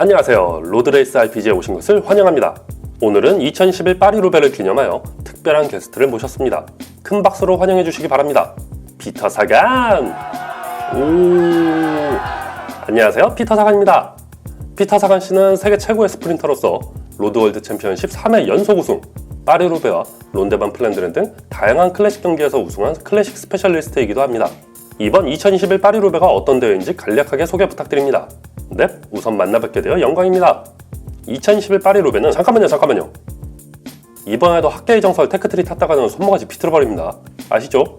안녕하세요. 로드레이스 RPG에 오신 것을 환영합니다. 오늘은 2011 파리 루베를 기념하여 특별한 게스트를 모셨습니다. 큰 박수로 환영해 주시기 바랍니다. 피터 사간! 오! 안녕하세요. 피터 사간입니다. 피터 사간 씨는 세계 최고의 스프린터로서 로드월드 챔피언십 3회 연속 우승, 파리 루베와 론데반 플랜드렌 등 다양한 클래식 경기에서 우승한 클래식 스페셜리스트이기도 합니다. 이번 2021 파리 루베가 어떤 대회인지 간략하게 소개 부탁드립니다. 네, 우선 만나 뵙게 되어 영광입니다. 2021 파리 루베는 잠깐만요, 잠깐만요. 이번에도 학계의 정설 테크트리 탔다가는 손모가지 비틀어버립니다. 아시죠?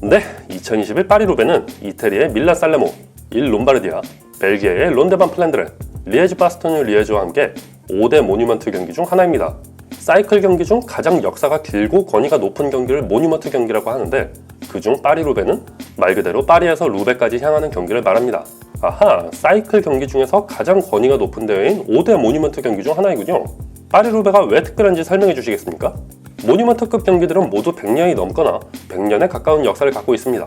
네, 2021 파리 루베는 이태리의 밀라 살레모, 일 롬바르디아, 벨기에의 론데반 플랜드렌, 리에즈 바스토뉴 리에즈와 함께 5대 모뉴먼트 경기 중 하나입니다. 사이클 경기 중 가장 역사가 길고 권위가 높은 경기를 모뉴먼트 경기라고 하는데 그중 파리 루베는 말 그대로 파리에서 루베까지 향하는 경기를 말합니다. 아하, 사이클 경기 중에서 가장 권위가 높은 대회인 5대 모뉴먼트 경기 중 하나이군요. 파리 루베가 왜 특별한지 설명해 주시겠습니까? 모뉴먼트급 경기들은 모두 100년이 넘거나 100년에 가까운 역사를 갖고 있습니다.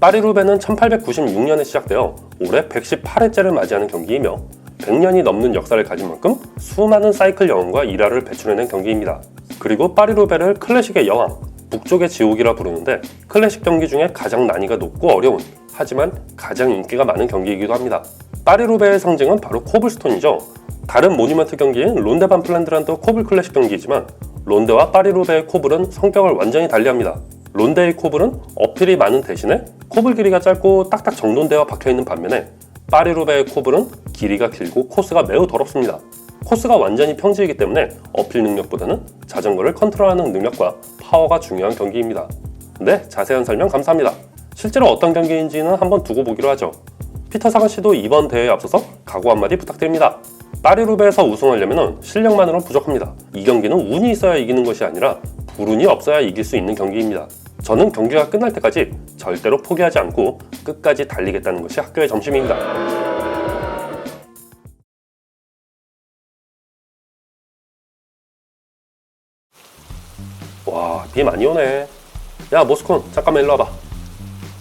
파리 루베는 1896년에 시작되어 올해 118회째를 맞이하는 경기이며 100년이 넘는 역사를 가진 만큼 수많은 사이클 영웅과 일화를 배출해낸 경기입니다. 그리고 파리 루베를 클래식의 여왕, 북쪽의 지옥이라 부르는데 클래식 경기 중에 가장 난이가 높고 어려운 하지만 가장 인기가 많은 경기이기도 합니다. 파리 루베의 상징은 바로 코블스톤이죠. 다른 모니먼트 경기인 론데 반 플랜드란도 코블 클래식 경기이지만 론데와 파리 루베의 코블은 성격을 완전히 달리합니다. 론데의 코블은 어필이 많은 대신에 코블 길이가 짧고 딱딱 정돈되어 박혀있는 반면에 파리 루베의 코블은 길이가 길고 코스가 매우 더럽습니다. 코스가 완전히 평지이기 때문에 어필 능력보다는 자전거를 컨트롤하는 능력과 파워가 중요한 경기입니다. 네, 자세한 설명 감사합니다. 실제로 어떤 경기인지는 한번 두고 보기로 하죠. 피터 사간 씨도 이번 대회에 앞서서 각오 한마디 부탁드립니다. 파리루베에서 우승하려면 실력만으로 부족합니다. 이 경기는 운이 있어야 이기는 것이 아니라 불운이 없어야 이길 수 있는 경기입니다. 저는 경기가 끝날 때까지 절대로 포기하지 않고 끝까지 달리겠다는 것이 학교의 점심입니다. 와, 비 많이 오네. 야, 모스콘, 잠깐만 일로 와봐.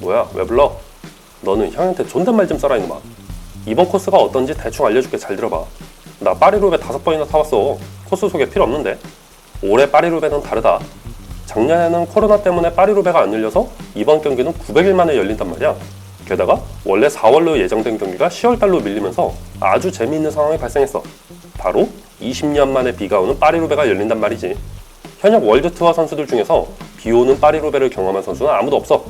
뭐야, 왜 불러? 너는 형한테 존댓말 좀 써라, 이놈아. 이번 코스가 어떤지 대충 알려줄게, 잘 들어봐. 나 파리루베 다섯 번이나 타봤어. 코스 소개 필요 없는데. 올해 파리루베는 다르다. 작년에는 코로나 때문에 파리루베가 안 열려서 이번 경기는 900일 만에 열린단 말이야. 게다가 원래 4월로 예정된 경기가 10월달로 밀리면서 아주 재미있는 상황이 발생했어. 바로 20년 만에 비가 오는 파리루베가 열린단 말이지. 현역 월드 투어 선수들 중에서 비 오는 파리루베를 경험한 선수는 아무도 없어.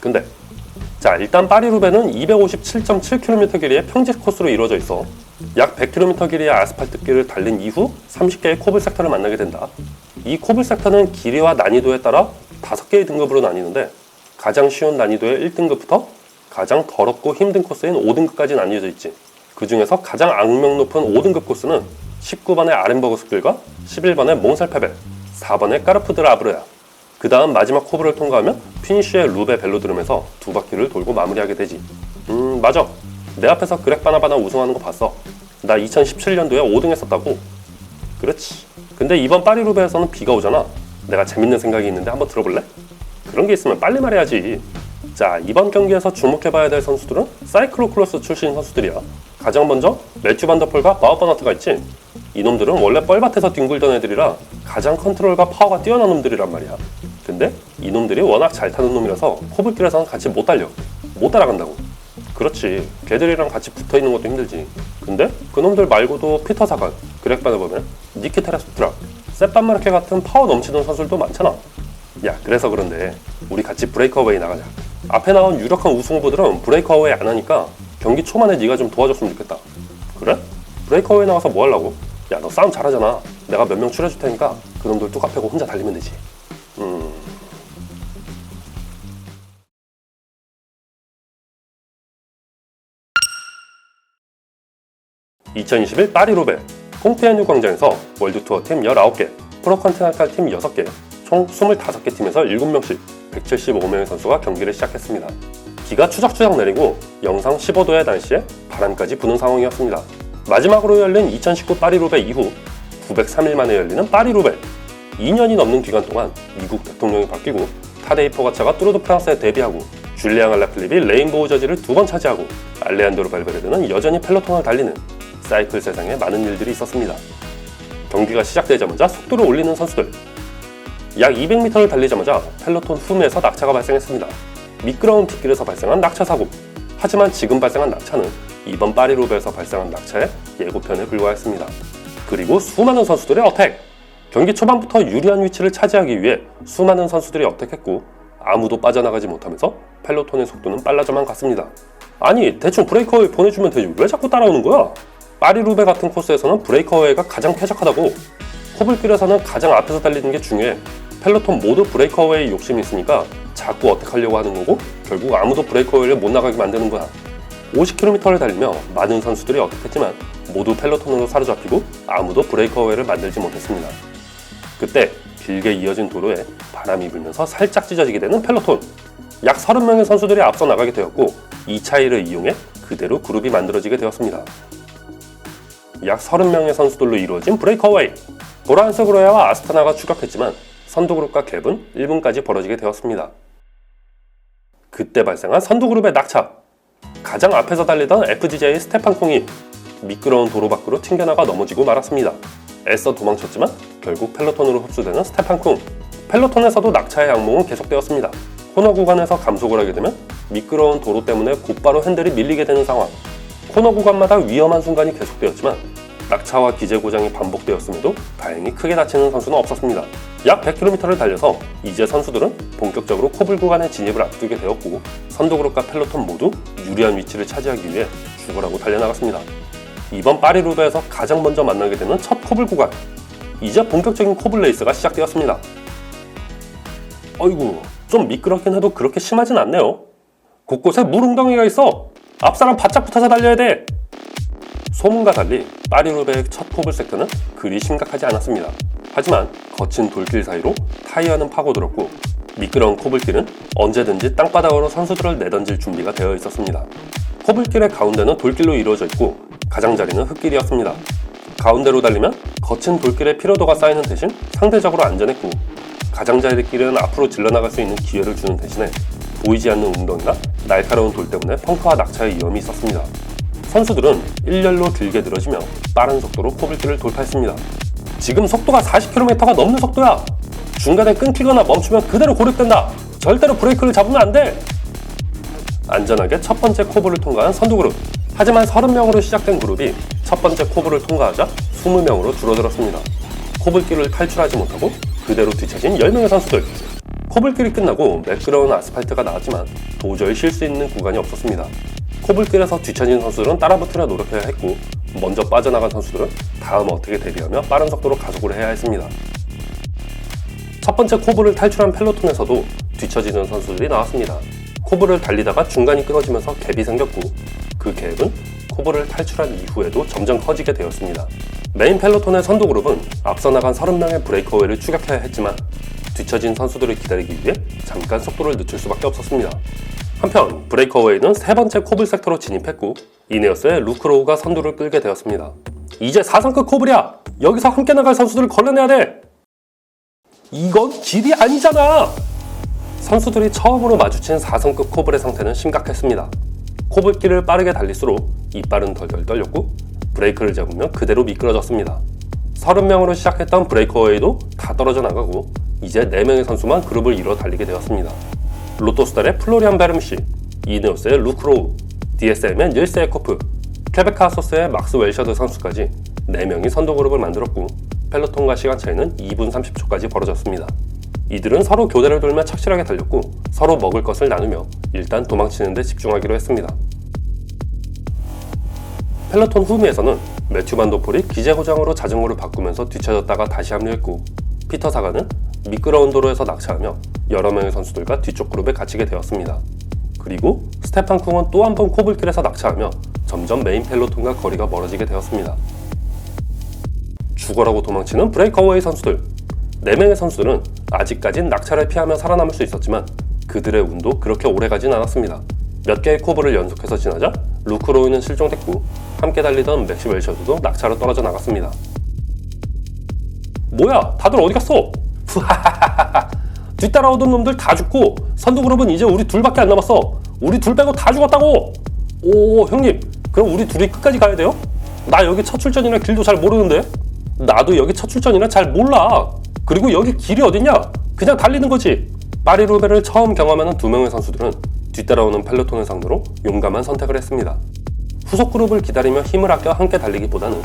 음, 근데 자 일단 파리루베는 257.7km 길이의 평지 코스로 이루어져 있어. 약 100km 길이의 아스팔트 길을 달린 이후 30개의 코블 섹터를 만나게 된다. 이 코블 섹터는 길이와 난이도에 따라 5개의 등급으로 나뉘는데 가장 쉬운 난이도의 1등급부터 가장 더럽고 힘든 코스인 5등급까지 나뉘어져 있지. 그 중에서 가장 악명 높은 5등급 코스는 19번의 아렌버그 숲길과 11번의 몽살페벨, 4번의 까르푸드라 아브르야. 그 다음 마지막 코브를 통과하면 피니쉬의 루베 벨로드름에서 두 바퀴를 돌고 마무리하게 되지. 음, 맞아. 내 앞에서 그렉 바나바나 우승하는 거 봤어. 나 2017년도에 5등 했었다고. 그렇지. 근데 이번 파리 루베에서는 비가 오잖아. 내가 재밌는 생각이 있는데 한번 들어볼래? 그런 게 있으면 빨리 말해야지. 자, 이번 경기에서 주목해봐야 될 선수들은 사이클로클로스 출신 선수들이야. 가장 먼저 매튜 반더폴과 바우버너트가 있지. 이놈들은 원래 뻘밭에서 뒹굴던 애들이라 가장 컨트롤과 파워가 뛰어난 놈들이란 말이야. 근데 이놈들이 워낙 잘 타는 놈이라서 코블길에서는 같이 못 달려. 못 따라간다고. 그렇지. 걔들이랑 같이 붙어 있는 것도 힘들지. 근데 그놈들 말고도 피터 사간, 그렉 바네버맨, 니키 테라스트라, 세판 마르케 같은 파워 넘치는 선수들도 많잖아. 야, 그래서 그런데 우리 같이 브레이크어웨이 나가자. 앞에 나온 유력한 우승 후보들은 브레이크어웨이 안 하니까 경기 초반에 네가 좀 도와줬으면 좋겠다. 그래? 브레이크어웨이 나가서 뭐 하려고? 야, 너 싸움 잘하잖아. 내가 몇 명 추려줄 테니까 그놈들 뚝 앞에고 혼자 달리면 되지. 음. (2021) 파리 루베 콩피아뉴 광장에서 월드투어 팀 19개 프로컨티넨탈 팀 6개 총 25개 팀에서 7명씩 175명의 선수가 경기를 시작했습니다. 비가 추적추적 내리고 영상 15도의 날씨에 바람까지 부는 상황이었습니다. 마지막으로 열린 2019 파리루베 이후 903일 만에 열리는 파리루베 2년이 넘는 기간 동안 미국 대통령이 바뀌고 타데이 포가차가 뚜르드 프랑스에 데뷔하고 줄리앙 알라플립이 레인보우 저지를 두 번 차지하고 알레한드로 발베르드는 여전히 펠로톤을 달리는 사이클 세상에 많은 일들이 있었습니다. 경기가 시작되자마자 속도를 올리는 선수들. 약 200m를 달리자마자 펠로톤 후면에서 낙차가 발생했습니다. 미끄러운 빗길에서 발생한 낙차 사고. 하지만 지금 발생한 낙차는 이번 파리루베에서 발생한 낙차의 예고편에 불과했습니다. 그리고 수많은 선수들의 어택. 경기 초반부터 유리한 위치를 차지하기 위해 수많은 선수들이 어택했고 아무도 빠져나가지 못하면서 펠로톤의 속도는 빨라져만 갔습니다. 아니 대충 브레이커웨이 보내주면 되지 왜 자꾸 따라오는 거야? 파리루베 같은 코스에서는 브레이커웨이가 가장 쾌적하다고 코블길에서는 가장 앞에서 달리는 게 중요해 펠로톤 모두 브레이커웨이 욕심이 있으니까 자꾸 어택하려고 하는 거고 결국 아무도 브레이커웨이를 못 나가게 만드는 거야 50km를 달리며 많은 선수들이 어택했지만 모두 펠로톤으로 사로잡히고 아무도 브레이커웨이를 만들지 못했습니다 그때 길게 이어진 도로에 바람이 불면서 살짝 찢어지게 되는 펠로톤. 약 30명의 선수들이 앞서 나가게 되었고 이 차이를 이용해 그대로 그룹이 만들어지게 되었습니다. 약 30명의 선수들로 이루어진 브레이커웨이. 보라한색으로야와 아스타나가 추격했지만 선두그룹과 갭은 1분까지 벌어지게 되었습니다. 그때 발생한 선두그룹의 낙차. 가장 앞에서 달리던 FGJ 스테판 콩이 미끄러운 도로 밖으로 튕겨나가 넘어지고 말았습니다. 애써 도망쳤지만 결국 펠로톤으로 흡수되는 스테판 쿵. 펠로톤에서도 낙차의 악몽은 계속되었습니다. 코너 구간에서 감속을 하게 되면 미끄러운 도로 때문에 곧바로 핸들이 밀리게 되는 상황. 코너 구간마다 위험한 순간이 계속되었지만 낙차와 기재 고장이 반복되었음에도 다행히 크게 다치는 선수는 없었습니다. 약 100km를 달려서 이제 선수들은 본격적으로 코블 구간의 진입을 앞두게 되었고 선두그룹과 펠로톤 모두 유리한 위치를 차지하기 위해 죽어라고 달려나갔습니다. 이번 파리루베에서 가장 먼저 만나게 되는 첫 코블 구간. 이제 본격적인 코블 레이스가 시작되었습니다. 어이구, 좀 미끄럽긴 해도 그렇게 심하진 않네요. 곳곳에 물웅덩이가 있어. 앞사람 바짝 붙어서 달려야 돼. 소문과 달리 파리루베의 첫 코블 섹터는 그리 심각하지 않았습니다. 하지만 거친 돌길 사이로 타이어는 파고들었고 미끄러운 코블길은 언제든지 땅바닥으로 선수들을 내던질 준비가 되어 있었습니다. 코블길의 가운데는 돌길로 이루어져 있고 가장자리는 흙길이었습니다. 가운데로 달리면 거친 돌길의 피로도가 쌓이는 대신 상대적으로 안전했고 가장자리길은 앞으로 질러나갈 수 있는 기회를 주는 대신에 보이지 않는 웅덩이나 날카로운 돌 때문에 펑크와 낙차의 위험이 있었습니다. 선수들은 일렬로 길게 늘어지며 빠른 속도로 코블길을 돌파했습니다. 지금 속도가 40km가 넘는 속도야! 중간에 끊기거나 멈추면 그대로 고립된다! 절대로 브레이크를 잡으면 안 돼! 안전하게 첫 번째 코블을 통과한 선두 그룹. 하지만 30명으로 시작된 그룹이 첫 번째 코블을 통과하자 20명으로 줄어들었습니다. 코블길을 탈출하지 못하고 그대로 뒤처진 10명의 선수들. 코블길이 끝나고 매끄러운 아스팔트가 나왔지만 도저히 쉴 수 있는 구간이 없었습니다. 코블길에서 뒤처진 선수들은 따라붙으려 노력해야 했고 먼저 빠져나간 선수들은 다음 어떻게 대비하며 빠른 속도로 가속을 해야 했습니다. 첫 번째 코블을 탈출한 펠로톤에서도 뒤처지는 선수들이 나왔습니다. 코블을 달리다가 중간이 끊어지면서 갭이 생겼고 그 갭은 코블을 탈출한 이후에도 점점 커지게 되었습니다. 메인 펠로톤의 선두 그룹은 앞서 나간 30명의 브레이커웨이를 추격해야 했지만 뒤처진 선수들을 기다리기 위해 잠깐 속도를 늦출 수밖에 없었습니다. 한편 브레이커웨이는 세 번째 코블 섹터로 진입했고 이네어스의 루크로우가 선두를 끌게 되었습니다. 이제 4성급 코블이야! 여기서 함께 나갈 선수들을 걸러내야 돼! 이건 길이 아니잖아! 선수들이 처음으로 마주친 4성급 코블의 상태는 심각했습니다. 코블길을 빠르게 달릴수록 이빨은 덜덜 떨렸고 브레이크를 잡으면 그대로 미끄러졌습니다. 30명으로 시작했던 브레이커웨이도 다 떨어져 나가고 이제 4명의 선수만 그룹을 이뤄 달리게 되었습니다. 로토스달의 플로리안 베름시, 이네오스의 루크로우, DSM의 닐스 에코프, 케베카소스의 막스 웰셔드 선수까지 4명이 선두 그룹을 만들었고 펠로톤과 시간 차이는 2분 30초까지 벌어졌습니다. 이들은 서로 교대를 돌며 착실하게 달렸고 서로 먹을 것을 나누며 일단 도망치는 데 집중하기로 했습니다. 펠로톤 후미에서는 매튜 반도폴이 기재 고장으로 자전거를 바꾸면서 뒤쳐졌다가 다시 합류했고 피터 사가는 미끄러운 도로에서 낙차하며 여러 명의 선수들과 뒤쪽 그룹에 갇히게 되었습니다. 그리고 스테판 쿵은 또 한 번 코블길에서 낙차하며 점점 메인 펠로톤과 거리가 멀어지게 되었습니다. 죽어라고 도망치는 브레이커웨이 선수들 4명의 선수들은 아직까진 낙차를 피하며 살아남을 수 있었지만 그들의 운도 그렇게 오래 가진 않았습니다. 몇 개의 코브를 연속해서 지나자 루크로이는 실종됐고 함께 달리던 맥시 웰셔드도 낙차로 떨어져 나갔습니다. 뭐야 다들 어디 갔어? 뒤따라오던 놈들 다 죽고 선두 그룹은 이제 우리 둘밖에 안 남았어. 우리 둘 빼고 다 죽었다고. 오 형님 그럼 우리 둘이 끝까지 가야 돼요? 나 여기 첫 출전이라 길도 잘 모르는데 나도 여기 첫 출전이라 잘 몰라 그리고 여기 길이 어딨냐 그냥 달리는 거지 파리루베를 처음 경험하는 두 명의 선수들은 뒤따라오는 펠로톤을 상대로 용감한 선택을 했습니다 후속 그룹을 기다리며 힘을 아껴 함께 달리기보다는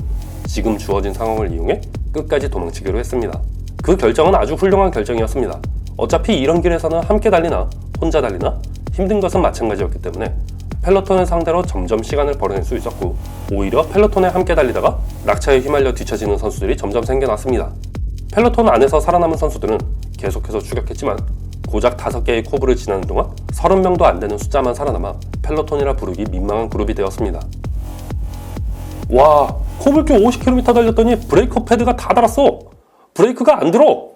지금 주어진 상황을 이용해 끝까지 도망치기로 했습니다 그 결정은 아주 훌륭한 결정이었습니다 어차피 이런 길에서는 함께 달리나 혼자 달리나 힘든 것은 마찬가지였기 때문에 펠로톤을 상대로 점점 시간을 벌어낼 수 있었고 오히려 펠로톤에 함께 달리다가 낙차에 휘말려 뒤처지는 선수들이 점점 생겨났습니다. 펠로톤 안에서 살아남은 선수들은 계속해서 추격했지만 고작 5개의 코브를 지나는 동안 30명도 안 되는 숫자만 살아남아 펠로톤이라 부르기 민망한 그룹이 되었습니다. 와, 코블길 50km 달렸더니 브레이커 패드가 다 달았어. 브레이크가 안 들어.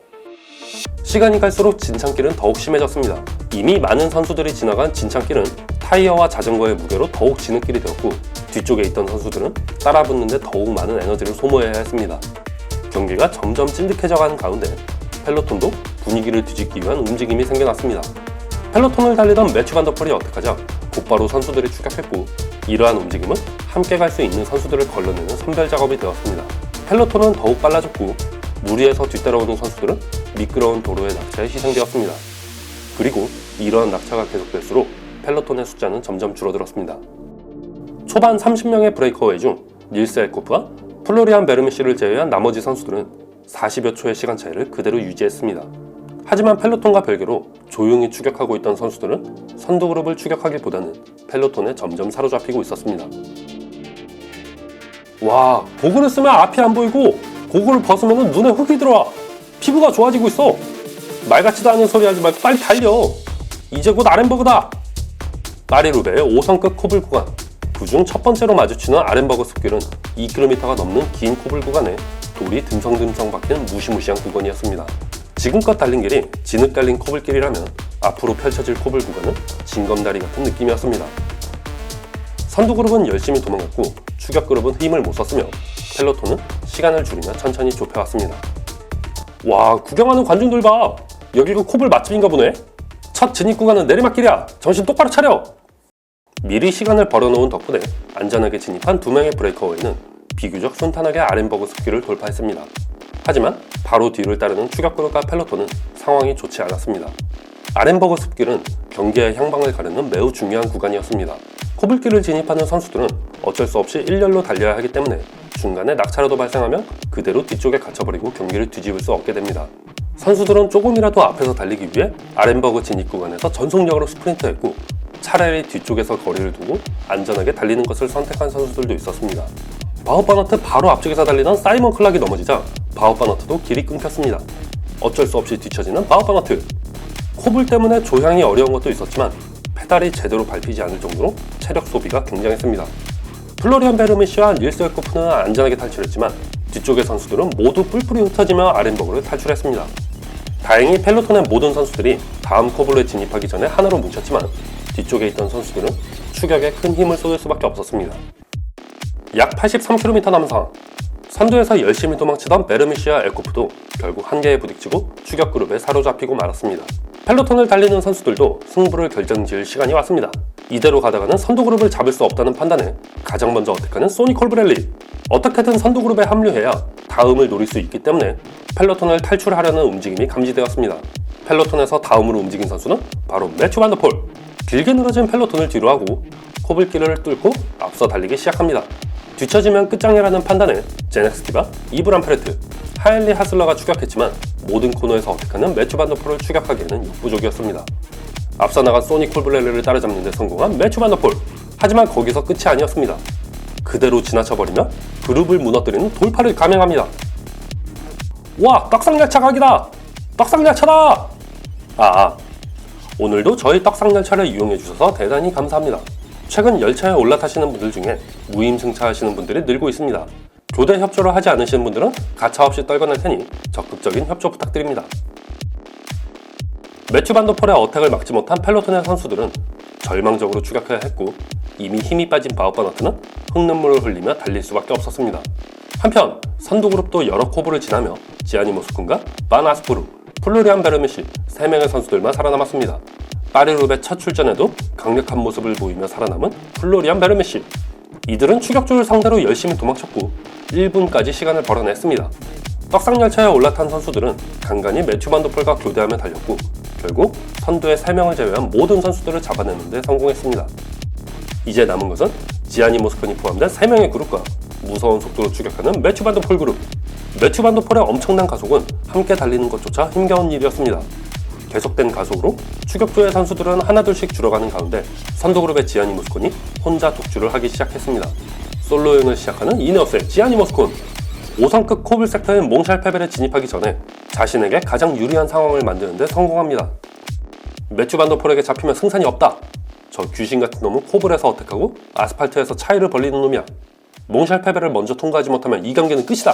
시간이 갈수록 진창길은 더욱 심해졌습니다. 이미 많은 선수들이 지나간 진창길은 타이어와 자전거의 무게로 더욱 진흙길이 되었고 뒤쪽에 있던 선수들은 따라붙는데 더욱 많은 에너지를 소모해야 했습니다. 경기가 점점 찐득해져가는 가운데 펠로톤도 분위기를 뒤집기 위한 움직임이 생겨났습니다. 펠로톤을 달리던 매튜 반더펄이 어떡하자 곧바로 선수들이 추격했고 이러한 움직임은 함께 갈 수 있는 선수들을 걸러내는 선별 작업이 되었습니다. 펠로톤은 더욱 빨라졌고 무리해서 뒤따라오는 선수들은 미끄러운 도로의 낙차에 희생되었습니다. 그리고 이러한 낙차가 계속될수록 펠로톤의 숫자는 점점 줄어들었습니다. 초반 30명의 브레이커웨이 중 닐스 에코프와 플로리안 베르미시를 제외한 나머지 선수들은 40여 초의 시간 차이를 그대로 유지했습니다. 하지만 펠로톤과 별개로 조용히 추격하고 있던 선수들은 선두 그룹을 추격하기보다는 펠로톤에 점점 사로잡히고 있었습니다. 와, 고글을 쓰면 앞이 안 보이고 고글을 벗으면 눈에 흙이 들어와. 피부가 좋아지고 있어. 말 같지도 않은 소리 하지 말고 빨리 달려. 이제 곧 아렌버그다. 파리루베의 5성급 코블 구간. 그중 첫 번째로 마주치는 아렌버그 숲길은 2km가 넘는 긴 코블 구간에 돌이 듬성듬성 박힌 무시무시한 구간이었습니다. 지금껏 달린 길이 진흙 깔린 코블길이라면 앞으로 펼쳐질 코블 구간은 징검다리 같은 느낌이었습니다. 선두 그룹은 열심히 도망갔고 추격 그룹은 힘을 못 썼으며 펠로톤은 시간을 줄이며 천천히 좁혀왔습니다. 와 구경하는 관중들 봐 여기가 코블 맛집인가 보네 첫 진입 구간은 내리막길이야 정신 똑바로 차려 미리 시간을 벌어놓은 덕분에 안전하게 진입한 두 명의 브레이커웨이는 비교적 순탄하게 아렌버그 숲길을 돌파했습니다. 하지만 바로 뒤를 따르는 추격 그룹과 펠로톤은 상황이 좋지 않았습니다. 아렌버그 숲길은 경기의 향방을 가르는 매우 중요한 구간이었습니다. 코블길을 진입하는 선수들은 어쩔 수 없이 일렬로 달려야 하기 때문에 중간에 낙차라도 발생하면 그대로 뒤쪽에 갇혀버리고 경기를 뒤집을 수 없게 됩니다. 선수들은 조금이라도 앞에서 달리기 위해 아렌버그 진입 구간에서 전속력으로 스프린트했고 차라리 뒤쪽에서 거리를 두고 안전하게 달리는 것을 선택한 선수들도 있었습니다. 바우바너트 바로 앞쪽에서 달리던 사이먼 클락이 넘어지자 바우바너트도 길이 끊겼습니다. 어쩔 수 없이 뒤처지는 바우바너트. 코블 때문에 조향이 어려운 것도 있었지만 페달이 제대로 밟히지 않을 정도로 체력 소비가 굉장했습니다. 플로리안 베르미시와 닐스 웨코프는 안전하게 탈출했지만 뒤쪽의 선수들은 모두 뿔뿔이 흩어지며 아렌버그를 탈출했습니다. 다행히 펠로톤의 모든 선수들이 다음 코블에 진입하기 전에 하나로 뭉쳤지만 뒤쪽에 있던 선수들은 추격에 큰 힘을 쏟을 수밖에 없었습니다. 약 83km 남은 상황. 선두에서 열심히 도망치던 베르미시아 에코프도 결국 한계에 부딪히고 추격 그룹에 사로잡히고 말았습니다. 펠로톤을 달리는 선수들도 승부를 결정지을 시간이 왔습니다. 이대로 가다가는 선두 그룹을 잡을 수 없다는 판단에 가장 먼저 어택하는 소니 콜브렐리. 어떻게든 선두 그룹에 합류해야 다음을 노릴 수 있기 때문에 펠로톤을 탈출하려는 움직임이 감지되었습니다. 펠로톤에서 다음으로 움직인 선수는 바로 매튜 반더폴. 길게 늘어진 펠로톤을 뒤로하고 코블길을 뚫고 앞서 달리기 시작합니다. 뒤처지면 끝장이라는 판단에 제넥스티가 이브란 페레트, 하일리 하슬러가 추격했지만 모든 코너에서 어택하는 매튜 반더폴을 추격하기에는 역부족이었습니다. 앞서 나간 소니 콜블렐리를 따라잡는 데 성공한 매튜 반더폴. 하지만 거기서 끝이 아니었습니다. 그대로 지나쳐버리며 그룹을 무너뜨리는 돌파를 감행합니다. 와, 떡상열차 각이다! 떡상열차다! 아, 아, 오늘도 저희 떡상열차를 이용해 주셔서 대단히 감사합니다. 최근 열차에 올라타시는 분들 중에 무임승차 하시는 분들이 늘고 있습니다. 교대 협조를 하지 않으시는 분들은 가차 없이 떨궈낼 테니 적극적인 협조 부탁드립니다. 매튜 반도폴의 어택을 막지 못한 펠로톤의 선수들은 절망적으로 추격해야 했고 이미 힘이 빠진 바우바너트는 흙눈물을 흘리며 달릴 수밖에 없었습니다. 한편 선두 그룹도 여러 코브를 지나며 지아니 모스쿤과 반 아스프루, 플로리안 베르미시 3명의 선수들만 살아남았습니다. 파리룹의 첫 출전에도 강력한 모습을 보이며 살아남은 플로리안 베르메시. 이들은 추격조를 상대로 열심히 도망쳤고 1분까지 시간을 벌어냈습니다. 떡상열차에 올라탄 선수들은 간간히 매튜 반도폴과 교대하며 달렸고 결국 선두의 3명을 제외한 모든 선수들을 잡아내는데 성공했습니다. 이제 남은 것은 지아니 모스콘이 포함된 3명의 그룹과 무서운 속도로 추격하는 매튜 반도폴 그룹. 매튜 반도폴의 엄청난 가속은 함께 달리는 것조차 힘겨운 일이었습니다. 계속된 가속으로 추격조의 선수들은 하나둘씩 줄어가는 가운데 선두그룹의 지아니 모스콘이 혼자 독주를 하기 시작했습니다. 솔로 여행을 시작하는 이네오스의 지아니 모스콘. 5성급 코블 섹터인 몽샬 페벨에 진입하기 전에 자신에게 가장 유리한 상황을 만드는데 성공합니다. 매튜 반도폴에게 잡히면 승산이 없다. 저 귀신 같은 놈은 코블에서 어택하고 아스팔트에서 차이를 벌리는 놈이야. 몽샬 페벨을 먼저 통과하지 못하면 이 경기는 끝이다.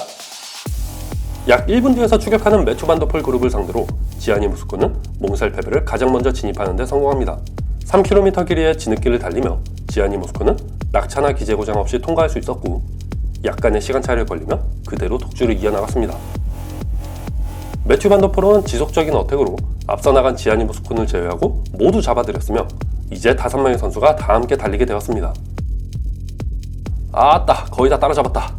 약 1분 뒤에서 추격하는 매튜 반도폴 그룹을 상대로 지아니 무스코는 몽샬 페벨을 가장 먼저 진입하는 데 성공합니다. 3km 길이의 진흙길을 달리며 지아니 모스코는 낙차나 기재 고장 없이 통과할 수 있었고 약간의 시간 차이를 벌리며 그대로 독주를 이어나갔습니다. 매튜 반도폴은 지속적인 어택으로 앞서 나간 지아니 모스콘을 제외하고 모두 잡아들였으며 이제 다섯 명의 선수가 다 함께 달리게 되었습니다. 아따 거의 다 따라잡았다.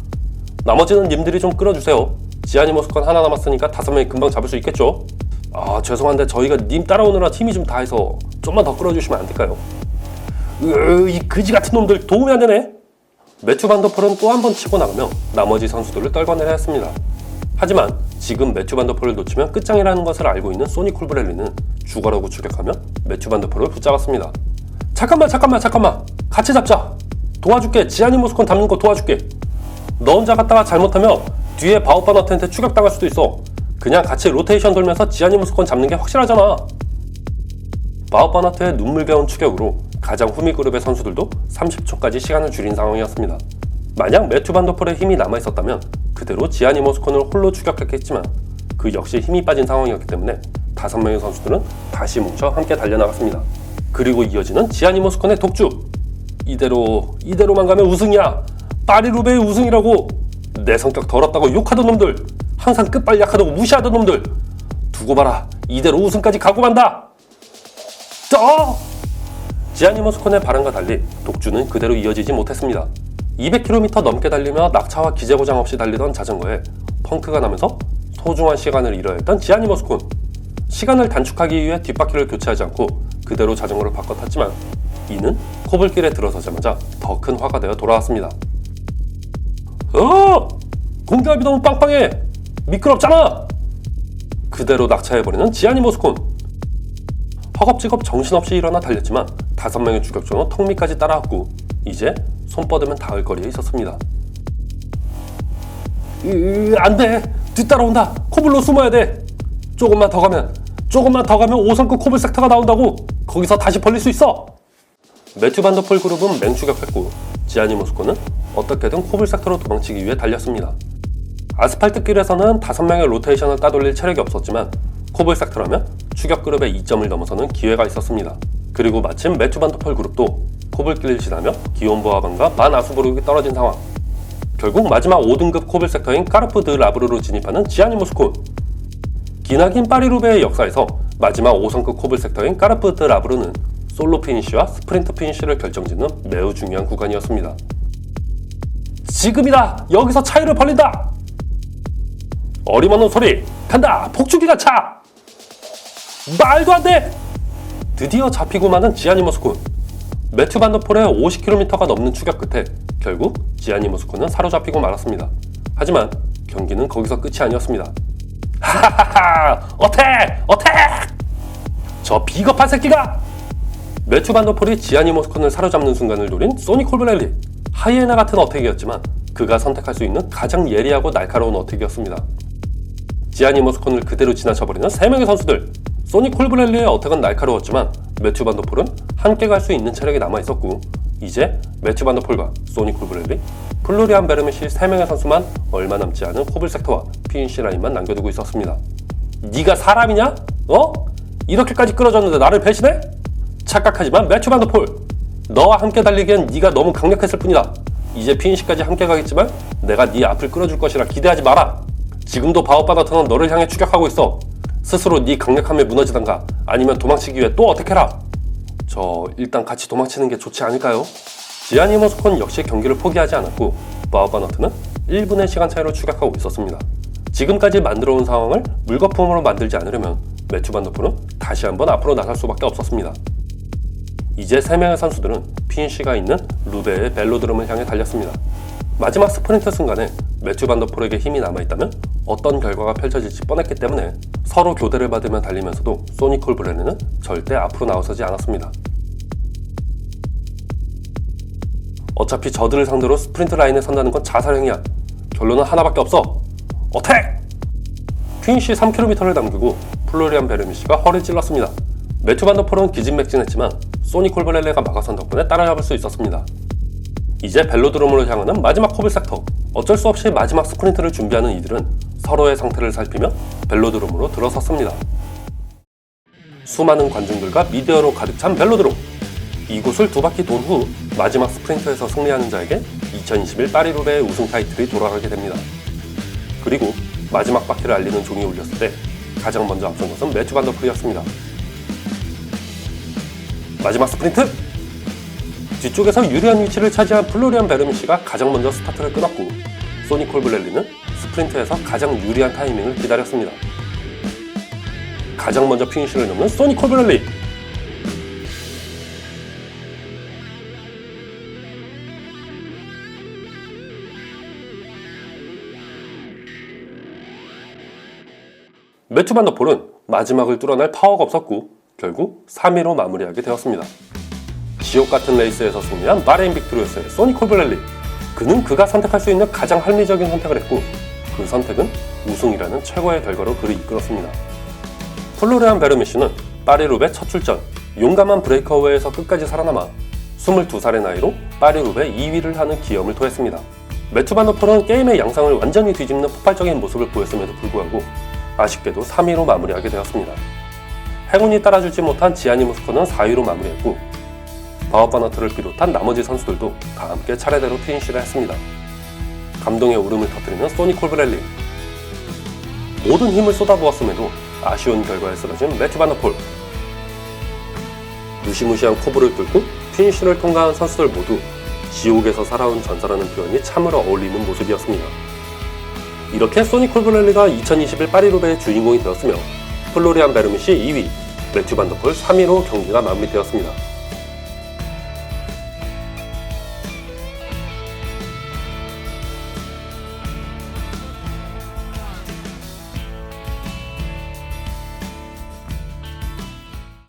나머지는 님들이 좀 끌어주세요. 지아니 모스콘 하나 남았으니까 다섯 명이 금방 잡을 수 있겠죠? 아 죄송한데 저희가 님 따라오느라 힘이 좀 다해서 좀만 더 끌어주시면 안 될까요? 으, 이 그지 같은 놈들 도움이 안 되네. 매튜 반더폴은 또 한 번 치고 나가며 나머지 선수들을 떨궈내려 했습니다. 하지만 지금 매튜 반더폴을 놓치면 끝장이라는 것을 알고 있는 소니 쿨브렐리는 죽어라고 추격하며 매튜 반더폴을 붙잡았습니다. 잠깐만 잠깐만 잠깐만 같이 잡자. 도와줄게 지아니 모스콘 잡는 거 도와줄게. 너 혼자 갔다가 잘못하면 뒤에 바오바너트한테 추격당할 수도 있어. 그냥 같이 로테이션 돌면서 지아니 모스콘 잡는 게 확실하잖아. 바오바너트의 눈물겨운 추격으로 가장 후미 그룹의 선수들도 30초까지 시간을 줄인 상황이었습니다. 만약 매튜 반도폴의 힘이 남아 있었다면 그대로 지아니 모스콘을 홀로 추격했겠지만 그 역시 힘이 빠진 상황이었기 때문에 다섯 명의 선수들은 다시 뭉쳐 함께 달려나갔습니다. 그리고 이어지는 지아니 모스콘의 독주. 이대로 이대로만 가면 우승이야. 파리 루베의 우승이라고. 내 성격 더럽다고 욕하던 놈들. 항상 끝발 약하다고 무시하던 놈들. 두고 봐라. 이대로 우승까지 가고 만다. 떠! 지아니 모스콘의 바람과 달리 독주는 그대로 이어지지 못했습니다. 200km 넘게 달리며 낙차와 기재 고장 없이 달리던 자전거에 펑크가 나면서 소중한 시간을 잃어야 했던 지아니 모스콘. 시간을 단축하기 위해 뒷바퀴를 교체하지 않고 그대로 자전거를 바꿔 탔지만 이는 코블길에 들어서자마자 더 큰 화가 되어 돌아왔습니다. 어! 공기압이 너무 빵빵해! 미끄럽잖아! 그대로 낙차해버리는 지아니 모스콘. 허겁지겁 정신없이 일어나 달렸지만 다섯 명의 추격조는 턱밑까지 따라왔고 이제 손 뻗으면 닿을 거리에 있었습니다. 으, 안 돼! 뒤따라온다! 코블로 숨어야 돼! 조금만 더 가면 조금만 더 가면 5성급 코블 섹터가 나온다고! 거기서 다시 벌릴 수 있어! 매튜 반더폴 그룹은 맹추격했고 지아니 모스코는 어떻게든 코블 섹터로 도망치기 위해 달렸습니다. 아스팔트 길에서는 다섯 명의 로테이션을 따돌릴 체력이 없었지만 코블 섹터라면 추격 그룹의 2점을 넘어서는 기회가 있었습니다. 그리고 마침 반도폴 그룹도 코블길을 지나며 기온 보아반과 반 아수부르기 떨어진 상황. 결국 마지막 5등급 코블 섹터인 까르프 드 라브르로 진입하는 지아니 모스콘. 기나긴 파리루베의 역사에서 마지막 5성급 코블 섹터인 까르프 드 라브르는 솔로 피니쉬와 스프린트 피니쉬를 결정짓는 매우 중요한 구간이었습니다. 지금이다! 여기서 차이를 벌린다! 어림없는 소리! 간다! 폭주기가 차! 말도 안 돼! 드디어 잡히고 마는 지아니 모스콘. 매튜 반더폴의 50km가 넘는 추격 끝에 결국 지아니 모스콘은 사로잡히고 말았습니다. 하지만 경기는 거기서 끝이 아니었습니다. 하하하! 어택! 어택! 저 비겁한 새끼가! 매튜 반더폴이 지아니 모스콘을 사로잡는 순간을 노린 소니 콜브렐리. 하이에나 같은 어택이었지만 그가 선택할 수 있는 가장 예리하고 날카로운 어택이었습니다. 지아니 모스콘을 그대로 지나쳐버리는 3명의 선수들. 소니 콜브렐리의 어택은 날카로웠지만 매튜 반더폴은 함께 갈 수 있는 체력이 남아있었고 이제 매튜 반더폴과 소니 콜브렐리, 플로리안 베르메시 3명의 선수만 얼마 남지 않은 코블 섹터와 피니시 라인만 남겨두고 있었습니다. 네가 사람이냐? 어? 이렇게까지 끌어줬는데 나를 배신해? 착각하지만 매튜 반더폴 너와 함께 달리기엔 네가 너무 강력했을 뿐이다. 이제 피니시까지 함께 가겠지만 내가 네 앞을 끌어줄 것이라 기대하지 마라. 지금도 바오바나트는 너를 향해 추격하고 있어. 스스로 네 강력함에 무너지던가 아니면 도망치기 위해 또 어떻게 해라. 저 일단 같이 도망치는 게 좋지 않을까요? 지아니 모스콘 역시 경기를 포기하지 않았고 바우바너트는 1분의 시간 차이로 추격하고 있었습니다. 지금까지 만들어온 상황을 물거품으로 만들지 않으려면 매튜 반더풀은 다시 한번 앞으로 나설 수밖에 없었습니다. 이제 3명의 선수들은 피니쉬가 있는 루베의 벨로드럼을 향해 달렸습니다. 마지막 스프린트 순간에 매튜 반더풀에게 힘이 남아있다면 어떤 결과가 펼쳐질지 뻔했기 때문에 서로 교대를 받으며 달리면서도 소니 콜브레네는 절대 앞으로 나서지 않았습니다. 어차피 저들을 상대로 스프린트 라인에 선다는 건 자살행위야. 결론은 하나밖에 없어. 어택! 퀸시 3km를 남기고 플로리안 베르미시가 허를 찔렀습니다. 매튜 반더폴은 기진맥진했지만 소니 콜브렐레가 막아선 덕분에 따라잡을 수 있었습니다. 이제 벨로드롬으로 향하는 마지막 코블 섹터. 어쩔 수 없이 마지막 스프린트를 준비하는 이들은 서로의 상태를 살피며 벨로드롬으로 들어섰습니다. 수많은 관중들과 미디어로 가득 찬 벨로드롬. 이곳을 두 바퀴 돈후 마지막 스프린트에서 승리하는 자에게 2021 파리루베의 우승 타이틀이 돌아가게 됩니다. 그리고 마지막 바퀴를 알리는 종이 울렸을 때 가장 먼저 앞선 것은 매튜 반더풀이었습니다. 마지막 스프린트! 뒤쪽에서 유리한 위치를 차지한 플로리안 베르미시가 가장 먼저 스타트를 끊었고 소니 콜블렐리는 스프린트에서 가장 유리한 타이밍을 기다렸습니다. 가장 먼저 피니쉬를 넘는 소니 콜블렐리! 매튜 반더폴은 마지막을 뚫어낼 파워가 없었고 결국 3위로 마무리하게 되었습니다. 지옥 같은 레이스에서 승리한 바레인 빅토리오스의 소니 콜블렐리. 그는 그가 선택할 수 있는 가장 합리적인 선택을 했고 그 선택은 우승이라는 최고의 결과로 그를 이끌었습니다. 플로레안 베르미시는 파리루베 첫 출전, 용감한 브레이커웨이에서 끝까지 살아남아 22살의 나이로 파리루베 2위를 하는 기염을 토했습니다. 매투 바노폴은 게임의 양상을 완전히 뒤집는 폭발적인 모습을 보였음에도 불구하고 아쉽게도 3위로 마무리하게 되었습니다. 행운이 따라주지 못한 지아니 모스코는 4위로 마무리했고 바우바너트를 비롯한 나머지 선수들도 다 함께 차례대로 피니쉬를 했습니다. 감동의 울음을 터뜨리는 소니 콜브렐리 모든 힘을 쏟아부었음에도 아쉬운 결과에 쓰러진 매튜 바너폴 무시무시한 코브를 뚫고 피니쉬를 통과한 선수들 모두 지옥에서 살아온 전사라는 표현이 참으로 어울리는 모습이었습니다. 이렇게 소니 콜브렐리가 2021 파리루베의 주인공이 되었으며 플로리안 베르미시 2위, 매튜 반더폴 3위로 경기가 마무리되었습니다.